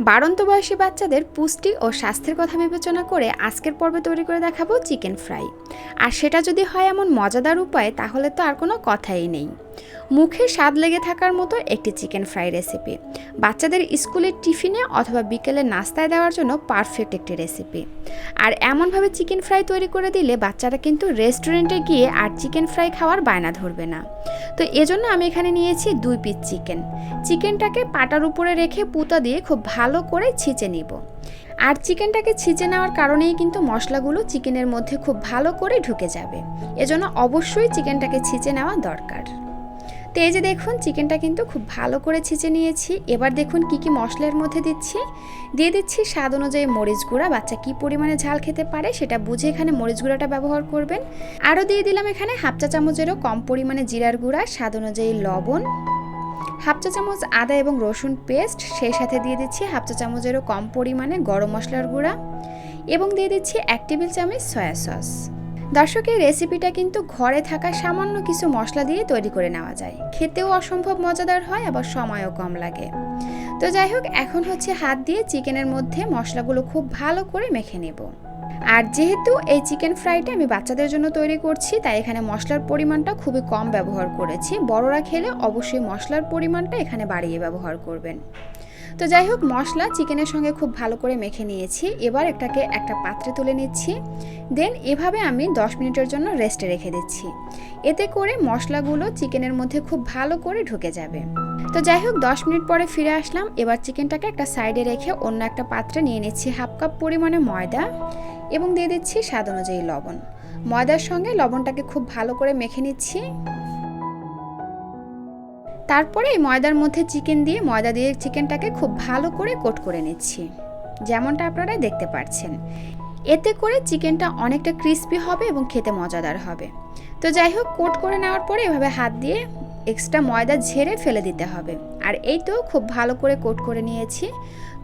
বাড়ন্ত বয়সী বাচ্চাদের পুষ্টি ও স্বাস্থ্যের কথা বিবেচনা করে আজকের পর্বে তৈরি করে দেখাবো চিকেন ফ্রাই। আর সেটা যদি হয় এমন মজাদার উপায়, তাহলে তো আর কোনো কথাই নেই। মুখে স্বাদ লেগে থাকার মতো একটি চিকেন ফ্রাই রেসিপি। বাচ্চাদের স্কুলের টিফিনে অথবা বিকেলে নাস্তায় দেওয়ার জন্য পারফেক্ট একটি রেসিপি। আর এমনভাবে চিকেন ফ্রাই তৈরি করে দিলে বাচ্চারা কিন্তু রেস্টুরেন্টে গিয়ে আর চিকেন ফ্রাই খাওয়ার বায়না ধরবে না। তো এজন্য আমি এখানে নিয়েছি দুই পিস চিকেন চিকেনটাকে পাটার উপরে রেখে পুঁতা দিয়ে খুব ভালো করে ছিঁচে নিব। আর চিকেনটাকে ছিঁচে নেওয়ার কারণেই কিন্তু মশলাগুলো চিকেনের মধ্যে খুব ভালো করে ঢুকে যাবে। এজন্য অবশ্যই চিকেনটাকে ছিঁচে নেওয়া দরকার। তো এই যে দেখুন, চিকেনটা কিন্তু খুব ভালো করে ছিঁচে নিয়েছি। এবার দেখুন কি কি মশলার মধ্যে দিচ্ছি। দিয়ে দিচ্ছি স্বাদ অনুযায়ী মরিচ গুঁড়া। বাচ্চা কি পরিমাণে ঝাল খেতে পারে সেটা বুঝে এখানে মরিচ গুঁড়াটা ব্যবহার করবেন। আরও দিয়ে দিলাম এখানে হাফ চা চামচেরও কম পরিমাণে জিরার গুঁড়া, স্বাদ অনুযায়ী লবণ। হাফ চা চামচ আদা এবং রসুন পেস্ট, সেই সাথে দিয়ে দিচ্ছি হাফ চা চামচেরও কম পরিমাণে গরম মশলার গুঁড়া। এবং দিয়ে দিচ্ছি এক টেবিল চামচ সয়া সস। দর্শক, এই রেসিপিটা কিন্তু ঘরে থাকা সামান্য কিছু মশলা দিয়ে তৈরি করে নেওয়া যায়। খেতেও অসম্ভব মজাদার হয়, আবার সময়ও কম লাগে। তো যাই হোক, এখন হচ্ছে হাত দিয়ে চিকেনের মধ্যে মশলাগুলো খুব ভালো করে মেখে নেব। আর যেহেতু এই চিকেন ফ্রাইটা আমি বাচ্চাদের জন্য তৈরি করছি, তাই এখানে মশলার পরিমাণটা খুবই কম ব্যবহার করেছি। বড়রা খেলে অবশ্যই মশলার পরিমাণটা এখানে বাড়িয়ে ব্যবহার করবেন। তো যাই হোক, মশলা চিকেনের সঙ্গে খুব ভালো করে মেখে নিয়েছি। এবার এটাকে একটা পাত্রে তুলে নিচ্ছি। দেন এভাবে আমি 10 মিনিটের জন্য রেস্টে রেখে দিচ্ছি। এতে করে মশলাগুলো চিকেনের মধ্যে খুব ভালো করে ঢুকে যাবে। তো যাই হোক 10 মিনিট পরে ফিরে আসলাম। এবার চিকেনটাকে একটা সাইডে রেখে অন্য একটা পাত্রে নিয়ে নিচ্ছি হাফ কাপ পরিমাণে ময়দা এবং দিয়ে দিচ্ছি স্বাদ অনুযায়ী লবণ। ময়দার সঙ্গে লবণটাকে খুব ভালো করে মেখে নিচ্ছি। তারপরে এই ময়দার মধ্যে চিকেন দিয়ে, ময়দা দিয়ে চিকেনটাকে খুব ভালো করে কোট করে নিচ্ছি। যেমনটা আপনারা দেখতে পাচ্ছেন এতে করে চিকেনটা অনেকটা ক্রিস্পি হবে এবং খেতে মজাদার হবে। তো যাই হোক কোট করে নেওয়ার পরে এভাবে হাত দিয়ে এক্সট্রা ময়দা ঝেড়ে ফেলে দিতে হবে। আর এই তো খুব ভালো করে কোট করে নিয়েছি।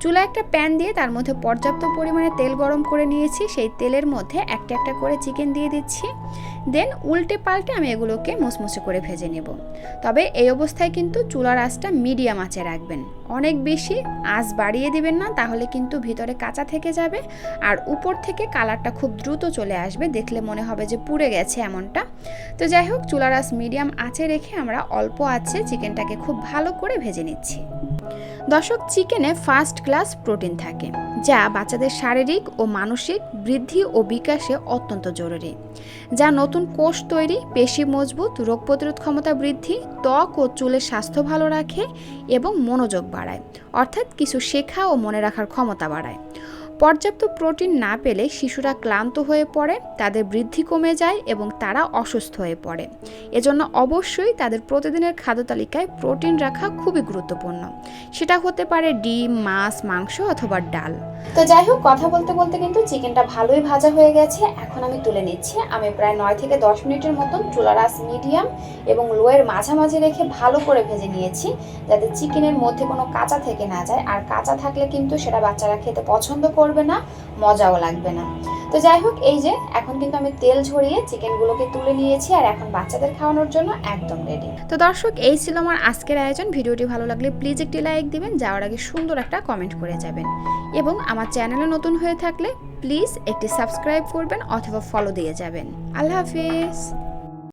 চুলা একটা প্যান দিয়ে তার মধ্যে পর্যাপ্ত পরিমাণে তেল গরম করে নিয়েছি। সেই তেলের মধ্যে একটা একটা করে চিকেন দিয়ে দিচ্ছি। দেন উল্টে পাল্টে আমি এগুলোকে মুসমুসে করে ভেজে নেব। তবে এই অবস্থায় কিন্তু চুলার আঁচটা মিডিয়াম আঁচে রাখবেন। অনেক বেশি আঁচ বাড়িয়ে দিবেন না, তাহলে কিন্তু ভিতরে কাঁচা থেকে যাবে আর উপর থেকে কালারটা খুব দ্রুত চলে আসবে। দেখলে মনে হবে যে পুড়ে গেছে এমনটা। তো যাই হোক, চুলার আঁচ মিডিয়াম আঁচে রেখে আমরা অল্প আছে চিকেনটাকে খুব ভালো করে ভেজে নিচ্ছি। দর্শক, চিকেনে ফার্স্ট ক্লাস প্রোটিন থাকে, যা বাচ্চাদের শারীরিক ও মানসিক বৃদ্ধি ও বিকাশে অত্যন্ত জরুরি। যা নতুন কোষ তৈরি, পেশি মজবুত, রোগ প্রতিরোধ ক্ষমতা বৃদ্ধি, ত্বক ও চুলের স্বাস্থ্য ভালো রাখে এবং মনোযোগ বাড়ায়, অর্থাৎ কিছু শেখা ও মনে রাখার ক্ষমতা বাড়ায়। পর্যাপ্ত প্রোটিন না পেলে শিশুরা ক্লান্ত হয়ে পড়ে, তাদের বৃদ্ধি কমে যায় এবং তারা অসুস্থ হয়ে পড়ে। এজন্য অবশ্যই তাদের প্রতিদিনের খাদ্য তালিকায় প্রোটিন রাখা খুবই গুরুত্বপূর্ণ। সেটা হতে পারে ডিম, মাছ, মাংস অথবা ডাল। তো যাই হোক, কথা বলতে বলতে কিন্তু চিকেনটা ভালোই ভাজা হয়ে গেছে। এখন আমি তুলে নিচ্ছি। আমি প্রায় নয় থেকে দশ মিনিটের মতন চুলার আঁচ মিডিয়াম এবং লোয়ের মাঝামাঝি রেখে ভালো করে ভেজে নিয়েছি যাতে চিকেনের মধ্যে কোনো কাঁচা থেকে না যায়। আর কাঁচা থাকলে কিন্তু সেটা বাচ্চারা খেতে পছন্দ করবে না, মজাও লাগবে না। তো যাই হোক, এই যে এখন কিন্তু আমি তেল ঝরিয়ে চিকেনগুলোকে তুলে নিয়েছি আর এখন বাচ্চাদের খাওয়ানোর জন্য একদম রেডি তো দর্শক, এই ছিল আমার আজকের আয়োজন। ভিডিওটি ভালো লাগলে প্লিজ একটি লাইক দিবেন, যাওয়ার আগে সুন্দর একটা কমেন্ট করে যাবেন। এবং আমার চ্যানেলে নতুন হয়ে থাকলে প্লিজ একটি সাবস্ক্রাইব করবেন অথবা ফলো দিয়ে যাবেন। আল্লাহ হাফিজ।